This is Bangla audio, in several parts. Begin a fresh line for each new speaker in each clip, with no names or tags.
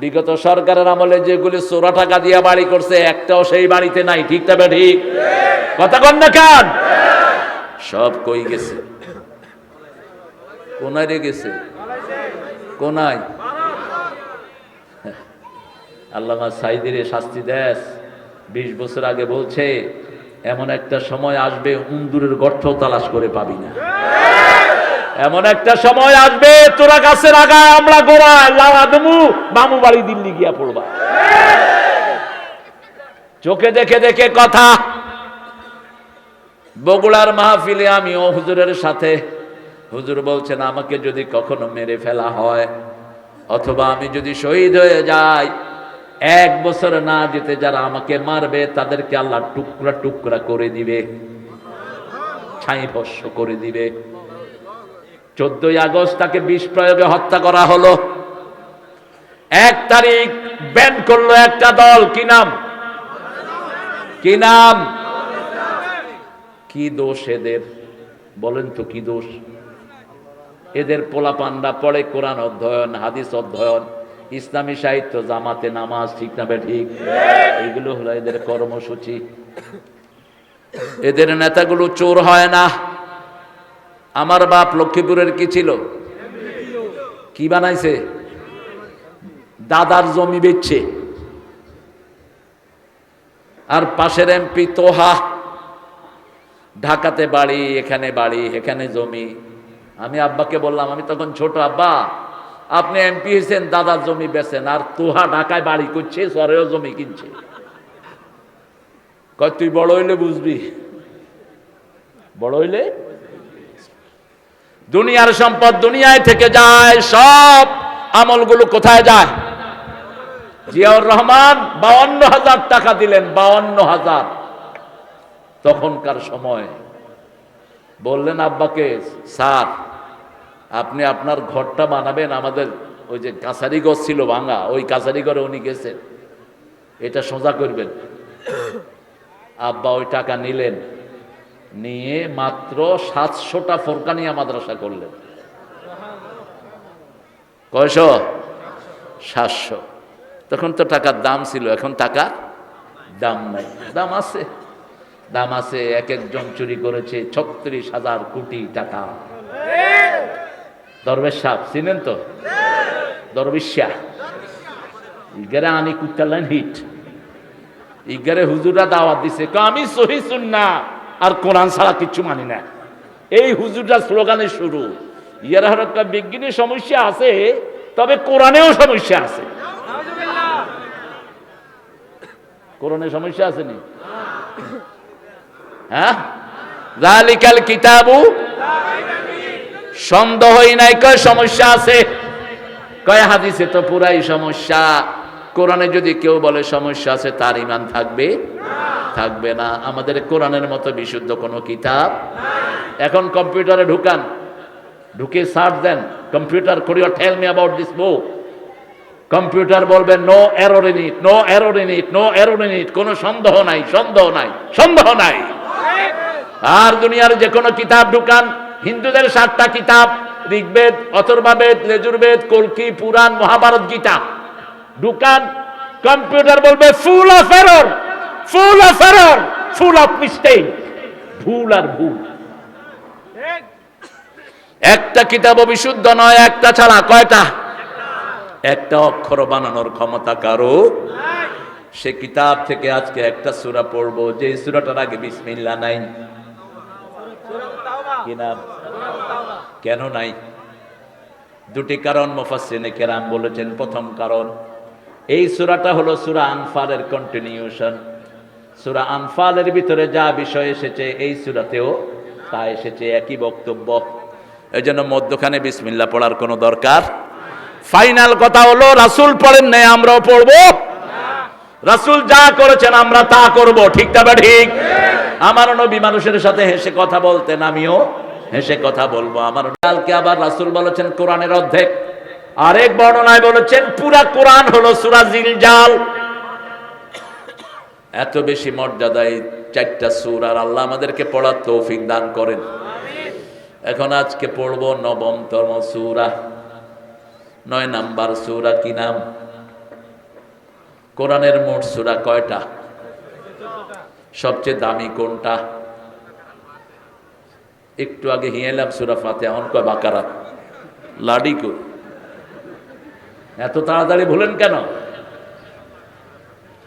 বিগত সরকারের আমলে যেগুলি চোরা টাকা দিয়ে বাড়ি করছে, একটাও সেই বাড়িতে নাই। ঠিক তবে ঠিক? কথা কন না কান? সব কই গেছে? কোনায় রে গেছে? কোনায়? আল্লামা সাইদিরে শাস্তি দেশ বিশ বছর আগে বলছে, এমন একটা সময় আসবে, উন্দুরের গর্ত তালাশ করে পাবি না। এমন একটা সময় আসবে, তোরা গাছের আগায় আমরা গোড়ায় লাড়া দেবু, মামু বাড়ি দিল্লি গিয়া পড়বা। চোখে দেখে দেখে কথা, বগুড়ার মাহফিলে আমি ও হুজুরের সাথে, হুজুর বলছেন, আমাকে যদি কখনো মেরে ফেলা হয়, অথবা আমি যদি শহীদ হয়ে যাই, এক বছর না যেতে যারা আমাকে মারবে, তাদেরকে আল্লাহ টুকরা টুকরা করে দিবে, ছাই ভস্য করে দিবে। চোদ্দই আগস্ট তাকে বিষ প্রয়োগে হত্যা করা হলো। এক তারিখ ব্যান করল একটা দল। কি নাম? কি নাম? কি দোষ এদের? বলেন তো কি দোষ? এদের পোলাপান্ডা পড়ে কোরআন অধ্যয়ন, হাদিস অধ্যয়ন, ইসলামী সাহিত্য, জামাতে নামাজ, ঠিক না ঠিক? এগুলো হলো এদের কর্মসূচি। এদের নেতাগুলো চোর হয় না। আমার বাপ লক্ষ্মীপুরের কি ছিল? কি বানাইছে? দাদার জমি বেচছে। আর পাশের এমপি তোহা। ঢাকাতে বাড়ি, এখানে বাড়ি, এখানে জমি। আমি আব্বাকে বললাম, আমি তখন ছোট আব্বা, আপনি এমপি হয়েছেন, দাদার জমি বেছেন আর তোহা ঢাকায় বাড়ি করছে, সরেও জমি কিনছে। কয়, তুই বড় হইলে বুঝবি। বড় হইলে? দুনিয়ার সম্পদ দুনিয়ায় থেকে যায়, সব আমলগুলো কোথায় যায়? জিয়াউর রহমান বাউন্ন হাজার টাকা দিলেন, বাউন্ন হাজার। তখনকার সময়। বললেন, আব্বাকে, স্যার, আপনি আপনার ঘরটা বানাবেন, আমাদের ওই যে কাছারিগড় ছিল ভাঙা, ওই কাছারিগড়ে উনি গেছেন। এটা সোজা করবেন। আব্বা ওই টাকা নিলেন। নিয়ে মাত্র সাতশোটা ফোরকানিয়া মাদ্রাসা করলেন। কয়শো? সাতশো। তখন তো টাকার দাম ছিল, এখন টাকা দাম নাই। দাম আছে। দাম আছে, এক একজন চুরি করেছে ছত্রিশ হাজার কোটি টাকা। দরবেশ সাহ চিনেন তো? দরবেশা ইগারে আনি কুত্তালেন হিট। ইগারে হুজুরা দাওয়াত দিছে আমি সহি সুন্না আর কোরআন ছাড়া কিচ্ছু মানি না। এই হুজুরটা স্লোগানের শুরু। ইয়ারা হলো একটা বিজ্ঞানী সমস্যা আছে, তবে কোরআনেও সমস্যা আছে। কোরআনে সমস্যা আছে নি হ্যাঁ কিতাবু, সন্দেহই নাই, কয় সমস্যা আছে? কয় হাদিসে তো পুরাই সমস্যা। কোরআনে যদি কেউ বলে সমস্যা আছে, তার ইমান থাকবে? থাকবে না। আমাদের কোরআনের মতো বিশুদ্ধ কোনো কিতাব? এখন কম্পিউটারে ঢুকান। ঢুকে সার্চ দেন কম্পিউটার করিও tell me about this book computer বলবে no error in it no error in it no error in it কোনো সন্দেহ নাই সন্দেহ নাই সন্দেহ নাই। আর দুনিয়ার যে কোনো কিতাব ঢুকান। হিন্দুদের সাতটা কিতাব, ঋগ্বেদ, অথর্বাবেদ, লেজুরবেদ, কলকি, পুরাণ, মহাভারত গীতা। ঢুকান, কম্পিউটার বলবে full of error full of error full of mistake ভুল আর ভুল একটা কিতাব বিশুদ্ধ নয়, একটা ছাড়া কয়টা? একটা অক্ষর বানানোর ক্ষমতা কারও? সে কিতাব থেকে আজকে একটা সূরা পড়ব, যে সূরাটার আগে বিসমিল্লা নাই। কেন নাই? দুটি কারণ মুফাসসিনে কেরাম বলেছেন। প্রথম কারণ, এই সূরাটা হলো সূরা আনফারের কন্টিনিউশন সূরা আনফালের ভিতরে যা বিষয় এসেছে, এই সুরাতেও তা এসেছে, একই বক্তব্য। এই জন্য মধ্যখানে বিসমিল্লা পড়ার কোনো দরকার? ফাইনাল কথা হলো, রাসূল পড়েন নাই, আমরাও পড়ব। রাসূল যা করেছেন, আমরা তা করব। ঠিক তবে ঠিক? আমার নবী মানুষের সাথে হেসে কথা বলতেন, আমিও হেসে কথা বলব। আমার কালকে আবার রাসূল বলেছেন, কোরআনের অর্ধেক। আরেক বর্ণনায় বলেছেন, পুরা কোরআন হলো সূরা জিলজাল। এত বেশি মর্যাদায় চারটা সুর আর আল্লাহ আমাদেরকে পড়ার তৌফিক দান করেন। এখন আজকে পড়ব নবমতম সুরা। নয় নাম্বার সূরা কি নাম? কোরআনের মোট সুরা কয়টা? সবচেয়ে দামি কোনটা? একটু আগে হিয়েলাম সুরা ফাতে কয় বাকারা? লাডি কই? এত তাড়াতাড়ি ভুলেন কেন?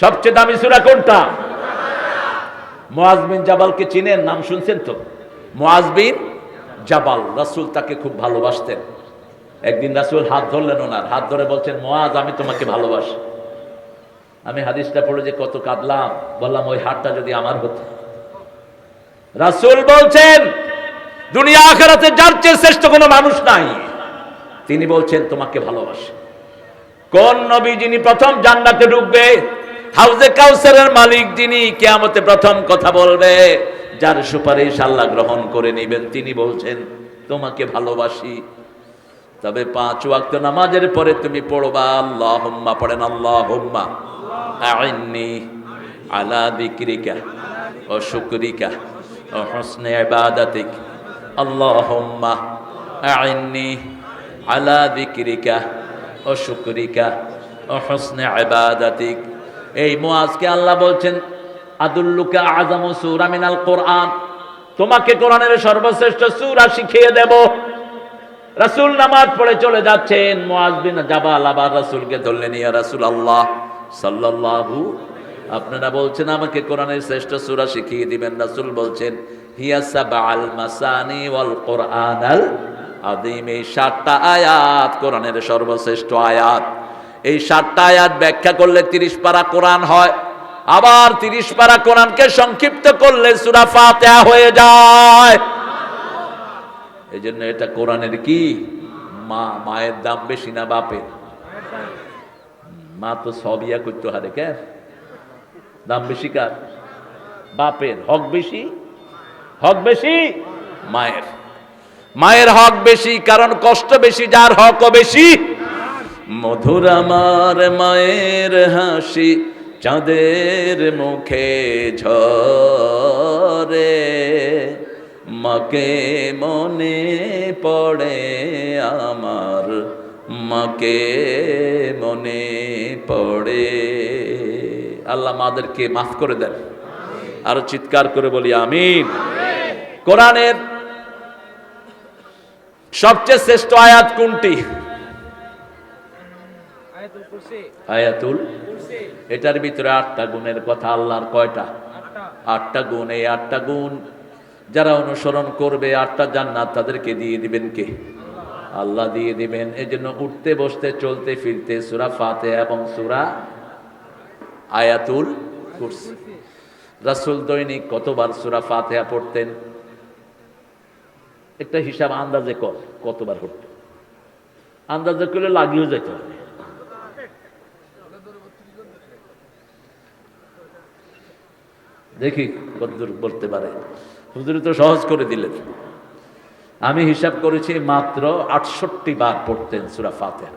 সবচেয়ে দামি সুরা কোনটা? মোয়াজ বিন জাবালকে চিনেন? নাম শুনছেন তো? মোয়াজ বিন জাবাল, রাসূল তাকে খুব ভালোবাসতেন। একদিন রাসূল হাত ধরলেন ওনার, হাত ধরে বলছেন মোয়াজ আমি তোমাকে ভালোবাসি। আমি হাদিসটা পড়ে যে কত কাঁদলাম, বললাম, ওই হাতটা যদি আমার হতো। রাসূল বলছেন, দুনিয়া আখেরাতে যার চেয়ে শ্রেষ্ঠ কোনো মানুষ নাই। তিনি বলছেন, তোমাকে ভালোবাসে। কোন নবী যিনি প্রথম জান্নাতে ঢুকবে হাউজে কাউসারের মালিক যিনি কেয়ামতে প্রথম কথা বলবে, যার সুপারিশ আল্লাহ গ্রহণ করে নেবেন। তিনি বলছেন, তোমাকে ভালোবাসি। তবে পাঁচ ওয়াক্ত নামাজের পরে তুমি পড়বা আল্লাহ হুম্মা পড়েন আল্লাহ হুম্মা আইন্নি আলা দিক্রিকা ও শুক্রিকা ও হসনে ইবাদাতিক। আল্লাহ হুম্মা আইন্নি আলা দিক্রিকা ও শুক্রিকা ও হসনে ইবাদাতিক। এই মোয়াজকে আল্লাহ বলছেন, আদুল্লুকা আজম সূরা মিনাল কোরআন। তোমাকে কোরআনের সর্বশ্রেষ্ঠ সূরা শিখিয়ে দেব। রাসূল নামাজ পড়ে চলে যাচ্ছেন, মুআজ বিন জাবাল আবার রাসূলকে ধরলেন, ইয়া রাসূল আল্লাহ সাল্লাল্লাহু আপনারা বলছেন, আমাকে কোরআনের শ্রেষ্ঠ সূরা শিখিয়ে দিবেন। রাসূল বলছেন, হিয়া সাবাল মাসানি ওয়াল কোরআনাল আদিম এই সাতটা আয়াত কোরআনের সর্বশ্রেষ্ঠ আয়াত। এই সাতটা আয়াত ব্যাখ্যা করলে তিরিশ পারা কোরআন হয়। আবার তিরিশ পারা কোরআনকে সংক্ষিপ্ত করলে সুরা ফাতেহা হয়ে যায়। এই জন্য এটা কোরআনের কি? মা, মায়ের দাম বেশি না বাপের? মা তো সব ইয়া করতে হারে, কে? দাম বেশি কার? বাপের। হক বেশি? হক বেশি? মায়ের। মায়ের হক বেশি, কারণ কষ্ট বেশি, যার হকও বেশি। মধুর আমার মায়ের হাসি চাঁদের মুখে ঝরে। মাকে মনে পড়ে আমার, মাকে মনে পড়ে। আল্লাহ মাদেরকে মাফ করে দেন। আরও চিৎকার করে বলি, আমিন। কোরআনের সবচেয়ে শ্রেষ্ঠ আয়াত কোনটি?
আয়াতুল
এটার ভিতরে আটটা গুণের কথা আল্লাহর কয়টা?
আটটা।
আটটা গুণ। এই আটটা গুণ যারা অনুসরণ করবে আটটা জান্নাত তাদেরকে দিয়ে দিবেন কে? আল্লাহ দিয়ে দিবেন। এই জন্য উঠতে বসতে চলতে ফিরতে সুরা ফাতে এবং সুরা আয়াতুল কুরসি। রাসূল দৈনিক কতবার সুরা ফাতেহা পড়তেন? একটা হিসাব আন্দাজে কর কতবার পড়তেন? আন্দাজে করলে লাগিয়েও যেত দেখি কতদূর বলতে পারে। হুজুরি তো সহজ করে দিলেন। আমি হিসাব করেছি মাত্র আটষট্টি বার পড়তেন সুরা ফাতেহা।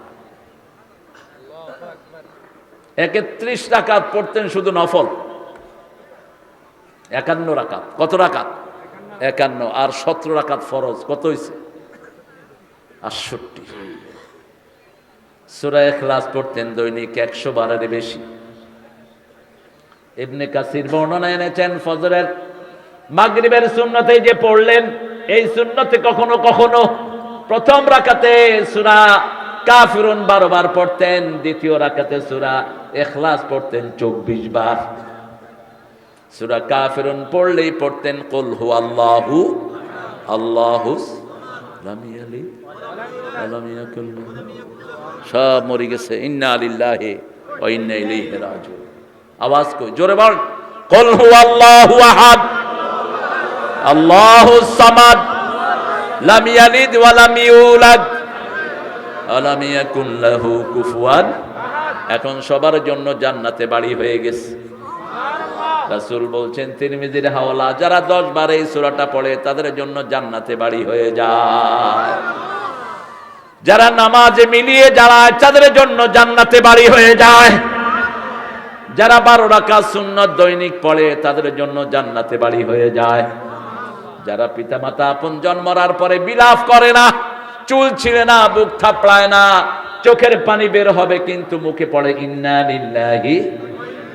একত্রিশ রাকাত পড়তেন শুধু নফল। একান্ন রাকাত। কত রাকাত? একান্ন। আর সতেরো রাকাত ফরজ। কত হয়েছে আটষট্টি। সুরা এখলাস পড়তেন দৈনিক একশো বারের বেশি। ইবনে কাসির বর্ণনা এনেছেন ফজরের মাগরিবের সুন্নতে যে পড়লেন, এই সুন্নতে কখনো কখনো প্রথম রাখাতে সুরা কাফিরুন বারো বার পড়তেন, দ্বিতীয় রাখাতে সুরা এখলাস পড়তেন চব্বিশ বার। সুরা কাফিরুন পড়লেই পড়তেন, কুল হু আল্লাহু আল্লাহু লাম ইয়ালিদ ওয়া লাম ইয়াকুল লাহু সব মরে গেছে। ইন্না আলিল্লাহি আওয়াজ কই, জোরে এখন সবার জন্য জান্নাতে বাড়ি হয়ে গেছে। রাসূল বলছেন, তিরমিজির হাওলা, যারা 10 বার এই সূরাটা পড়ে, তাদের জন্য জান্নাতে বাড়ি হয়ে যায়। যারা নামাজে মিলিয়ে যারা তাদের জন্য জান্নাতে বাড়ি হয়ে যায়, যারা বারো রাকাত সুন্নত দৈনিক পড়ে, তাদের জন্য জান্নাতে বাড়ি হয়ে যায়। যারা পিতামাতা আপন জন্মরার পরে বিলাপ করে না, চুল ছিঁড়ে না, বুক থাপড়ায় না, চোখের পানি বের হবে, কিন্তু মুখে পড়ে ইন্না লিল্লাহি,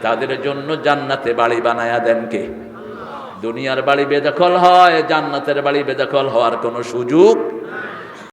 তাদের জন্য জান্নাতে বাড়ি বানায়া দেন কে? দুনিয়ার বাড়ি বেদখল হয়, জান্নাতের বাড়ি বেদখল হওয়ার কোনো সুযোগ